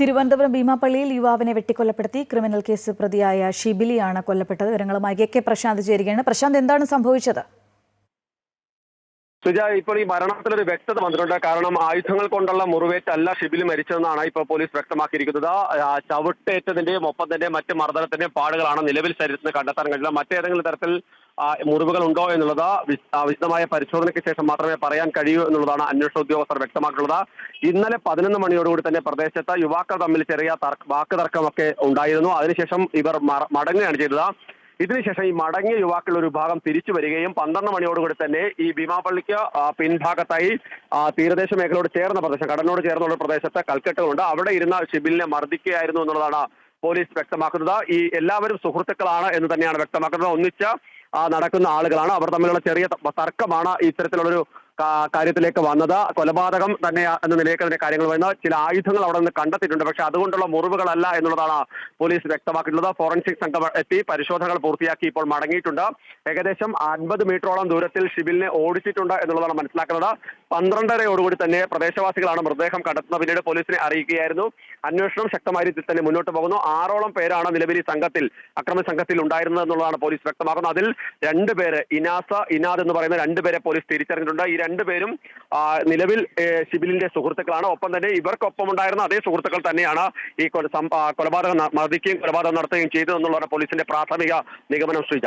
തിരുവനന്തപുരം ഭീമാപ്പള്ളിയിൽ യുവാവിനെ വെട്ടിക്കൊലപ്പെടുത്തി. Criminal case പ്രതിയായ ഷിബിലിയാണ് കൊല്ലപ്പെട്ടത്. വിവരങ്ങളുമായി കെ പ്രശാന്ത് ചേരുകയാണ്. പ്രശാന്ത് എന്താണ് സംഭവിച്ചത്? സുജ ഇപ്പോൾ ഈ മരണത്തിലൊരു വ്യക്തത വന്നിട്ടുണ്ട്. കാരണം ആയുധങ്ങൾ കൊണ്ടുള്ള മുറിവേറ്റല്ല ഷിബിൽ മരിച്ചതെന്നാണ് ഇപ്പോൾ പോലീസ് വ്യക്തമാക്കിയിരിക്കുന്നത്. ചവിട്ടേറ്റതിന്റെയും ഒപ്പത്തിന്റെയും മറ്റ് മർദ്ദനത്തിന്റെയും പാടുകളാണ് നിലവിൽ ശരീരത്തിന് കണ്ടെത്താൻ കഴിയില്ല മറ്റേതെങ്കിലും തരത്തിൽ മുറിവുകൾ ഉണ്ടോ എന്നുള്ളത് വിശ- വിശദമായ പരിശോധനയ്ക്ക് ശേഷം മാത്രമേ പറയാൻ കഴിയൂ എന്നുള്ളതാണ് അന്വേഷണ ഉദ്യോഗസ്ഥർ വ്യക്തമാക്കിയിട്ടുള്ളത്. ഇന്നലെ പതിനൊന്ന് മണിയോടുകൂടി തന്നെ പ്രദേശത്ത് യുവാക്കൾ തമ്മിൽ ചെറിയ വാക്ക് തർക്കമൊക്കെ ഉണ്ടായിരുന്നു. അതിനുശേഷം ഇവർ മടങ്ങുകയാണ് ചെയ്തത്. ഇതിനുശേഷം ഈ മടങ്ങിയ യുവാക്കൾ ഒരു ഭാഗം തിരിച്ചു വരികയും പന്ത്രണ്ട് മണിയോടുകൂടി തന്നെ ഈ ഭീമാപള്ളിക്ക് പിൻഭാഗത്തായി തീരദേശ മേഖലയോട് ചേർന്ന പ്രദേശം കടലിനോട് ചേർന്നുള്ള പ്രദേശത്ത് കൽക്കെട്ടുകളുണ്ട്. അവിടെ ഇരുന്ന ഷിബിലിനെ മർദ്ദിക്കുകയായിരുന്നു എന്നുള്ളതാണ് പോലീസ് വ്യക്തമാക്കുന്നത്. ഈ എല്ലാവരും സുഹൃത്തുക്കളാണ് എന്ന് തന്നെയാണ് വ്യക്തമാക്കുന്നത്. ഒന്നിച്ച് നടക്കുന്ന ആളുകളാണ്. അവർ തമ്മിലുള്ള ചെറിയ തർക്കമാണ് ഇത്തരത്തിലുള്ളൊരു കാര്യത്തിലേക്ക് വന്നത്. കൊലപാതകം തന്നെ എന്ന നിലയിലേക്ക് തന്നെ കാര്യങ്ങൾ വരുന്നത് ചില ആയുധങ്ങൾ അവിടെ നിന്ന് കണ്ടെത്തിയിട്ടുണ്ട്. പക്ഷെ അതുകൊണ്ടുള്ള മുറിവുകളല്ല എന്നുള്ളതാണ് പോലീസ് വ്യക്തമാക്കിയിട്ടുള്ളത്. ഫോറൻസിക് സംഘം എത്തി പരിശോധനകൾ പൂർത്തിയാക്കി ഇപ്പോൾ മടങ്ങിയിട്ടുണ്ട്. ഏകദേശം അൻപത് മീറ്ററോളം ദൂരത്തിൽ ഷിബിലിനെ ഓടിച്ചിട്ടുണ്ട് എന്നുള്ളതാണ് മനസ്സിലാക്കുന്നത്. പന്ത്രണ്ടരയോടുകൂടി തന്നെ പ്രദേശവാസികളാണ് മൃതദേഹം കണ്ടെത്തുന്നത്. പിന്നീട് പോലീസിനെ അറിയിക്കുകയായിരുന്നു. അന്വേഷണം ശക്തമായ രീതിയിൽ തന്നെ മുന്നോട്ട് പോകുന്നു. ആറോളം പേരാണ് നിലവിൽ ഈ സംഘത്തിൽ അക്രമ സംഘത്തിൽ ഉണ്ടായിരുന്നത് എന്നുള്ളതാണ് പോലീസ് വ്യക്തമാക്കുന്നത്. അതിൽ രണ്ടുപേര് ഇനാസ ഇനാദ് എന്ന് പറയുന്ന രണ്ടുപേരെ പോലീസ് തിരിച്ചറിഞ്ഞിട്ടുണ്ട്. ഈ രണ്ടുപേരും പേരും നിലവിൽ സിബിലിന്റെ സുഹൃത്തുക്കളാണ്. ഒപ്പം തന്നെ ഇവർക്കൊപ്പം ഉണ്ടായിരുന്ന അതേ സുഹൃത്തുക്കൾ തന്നെയാണ് ഈ കൊലപാതകം മർദ്ദിക്കുകയും കൊലപാതകം നടത്തുകയും ചെയ്തു എന്നുള്ളതാണ് പോലീസിന്റെ പ്രാഥമിക നിഗമനം ശ്രീജ.